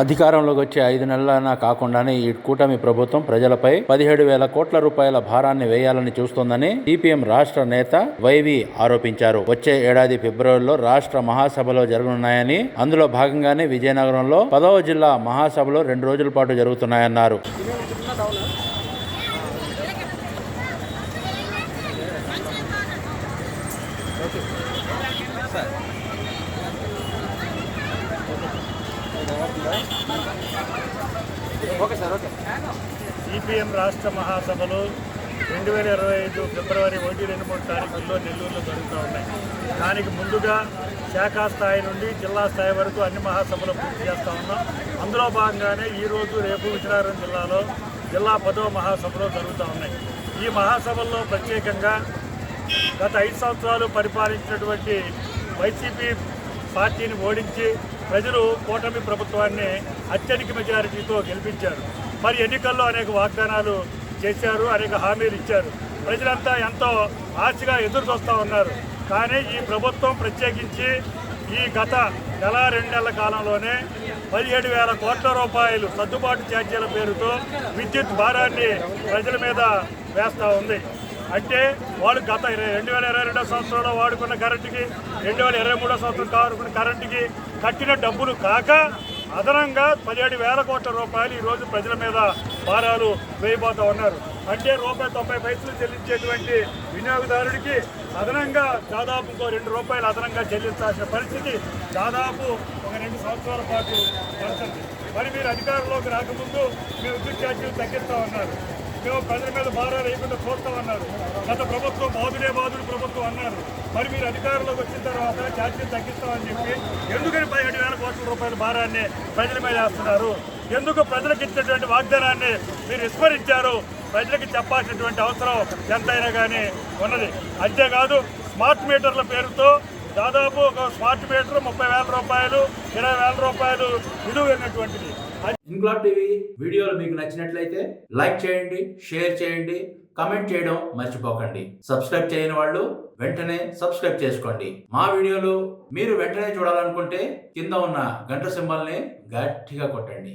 అధికారంలోకి వచ్చే ఐదు నెలలైనా కాకుండానే ఈ కూటమి ప్రభుత్వం ప్రజలపై పదిహేడు వేల కోట్ల రూపాయల భారాన్ని వేయాలని చూస్తోందని సిపిఎం రాష్ట్ర నేత వైవి ఆరోపించారు. వచ్చే ఏడాది ఫిబ్రవరిలో రాష్ట్ర మహాసభలో జరగనున్నాయని అందులో భాగంగానే విజయనగరంలో పదవ జిల్లా మహాసభలో రెండు రోజుల పాటు జరుగుతున్నాయన్నారు. సిపిఎం రాష్ట్ర మహాసభలు రెండు వేల ఇరవై ఐదు ఫిబ్రవరి ఒకటి రెండు మూడు తారీఖుల్లో నెల్లూరులో జరుగుతూ ఉన్నాయి. దానికి ముందుగా శాఖా స్థాయి నుండి జిల్లా స్థాయి వరకు అన్ని మహాసభలు పూర్తి చేస్తూ ఉన్నాం. అందులో భాగంగానే ఈరోజు రేపు విజయనగరం జిల్లాలో జిల్లా పదవ మహాసభలు జరుగుతూ ఉన్నాయి. ఈ మహాసభల్లో ప్రత్యేకంగా గత ఐదు సంవత్సరాలు పరిపాలించినటువంటి వైసీపీ పార్టీని ఓడించి ప్రజలు కూటమి ప్రభుత్వాన్ని అత్యధిక మెజారిటీతో గెలిపించారు. మరి ఎన్నికల్లో అనేక వాగ్దానాలు చేశారు అనేక హామీలు ఇచ్చారు. ప్రజలంతా ఎంతో ఆశగా ఎదురు చూస్తూ ఉన్నారు. కానీ ఈ ప్రభుత్వం ప్రత్యేకించి ఈ గత నెల రెండు నెలల కాలంలోనే పదిహేడు వేల కోట్ల రూపాయలు సర్దుబాటు ఛార్జీల పేరుతో విద్యుత్ భారాన్ని ప్రజల మీద వేస్తూ ఉంది. అంటే వాళ్ళు గత రెండు వేల ఇరవై రెండో సంవత్సరంలో వాడుకున్న కరెంటుకి రెండు వేల ఇరవై మూడో సంవత్సరం వాడుకున్న కరెంటుకి కట్టిన డబ్బులు కాక అదనంగా పదిహేడు వేల కోట్ల రూపాయలు ఈరోజు ప్రజల మీద భారాలు వేయబోతా ఉన్నారు. అంటే రూపాయి తొంభై పైసలు చెల్లించేటువంటి వినియోగదారుడికి అదనంగా దాదాపు ఇంకో రెండు రూపాయలు అదనంగా చెల్లించాల్సిన పరిస్థితి దాదాపు ఒక రెండు సంవత్సరాల పాటు పడుతుంది మరి మీరు అధికారంలోకి రాకముందు మీ విద్యుత్ ఛార్జీలు తగ్గిస్తూ ఉన్నారు. మేము ప్రజల మీద భారాలు వేయకుండా చూస్తామన్నారు గత ప్రభుత్వం బాధుడే బాధుడు ప్రభుత్వం అన్నారు. మరి మీరు అధికారంలోకి వచ్చిన తర్వాత ఛార్జీలు తగ్గిస్తామని చెప్పి ఎందుకని పదిహేడు వేల కోట్ల రూపాయల భారాన్ని ప్రజల మీద వేస్తున్నారు? ఎందుకు ప్రజలకు ఇచ్చినటువంటి వాగ్దానాన్ని మీరు విస్మరించారు? ప్రజలకు చెప్పాల్సినటువంటి అవసరం ఎంతైనా కానీ ఉన్నది. అంతేకాదు స్మార్ట్ మీటర్ల పేరుతో దాదాపు ఒక స్మార్ట్ మీటర్ ముప్పై వేల రూపాయలు ఇరవై వేల రూపాయలు విలువైనటువంటిది ఇంక్లాబ్ టీవీ వీడియోలు మీకు నచ్చినట్లయితే లైక్ చేయండి షేర్ చేయండి కమెంట్ చేయడం మర్చిపోకండి. సబ్స్క్రైబ్ చేయని వాళ్ళు వెంటనే సబ్స్క్రైబ్ చేసుకోండి. మా వీడియోలు మీరు వెంటనే చూడాలనుకుంటే కింద ఉన్న గంట సింబల్ని గట్టిగా కొట్టండి.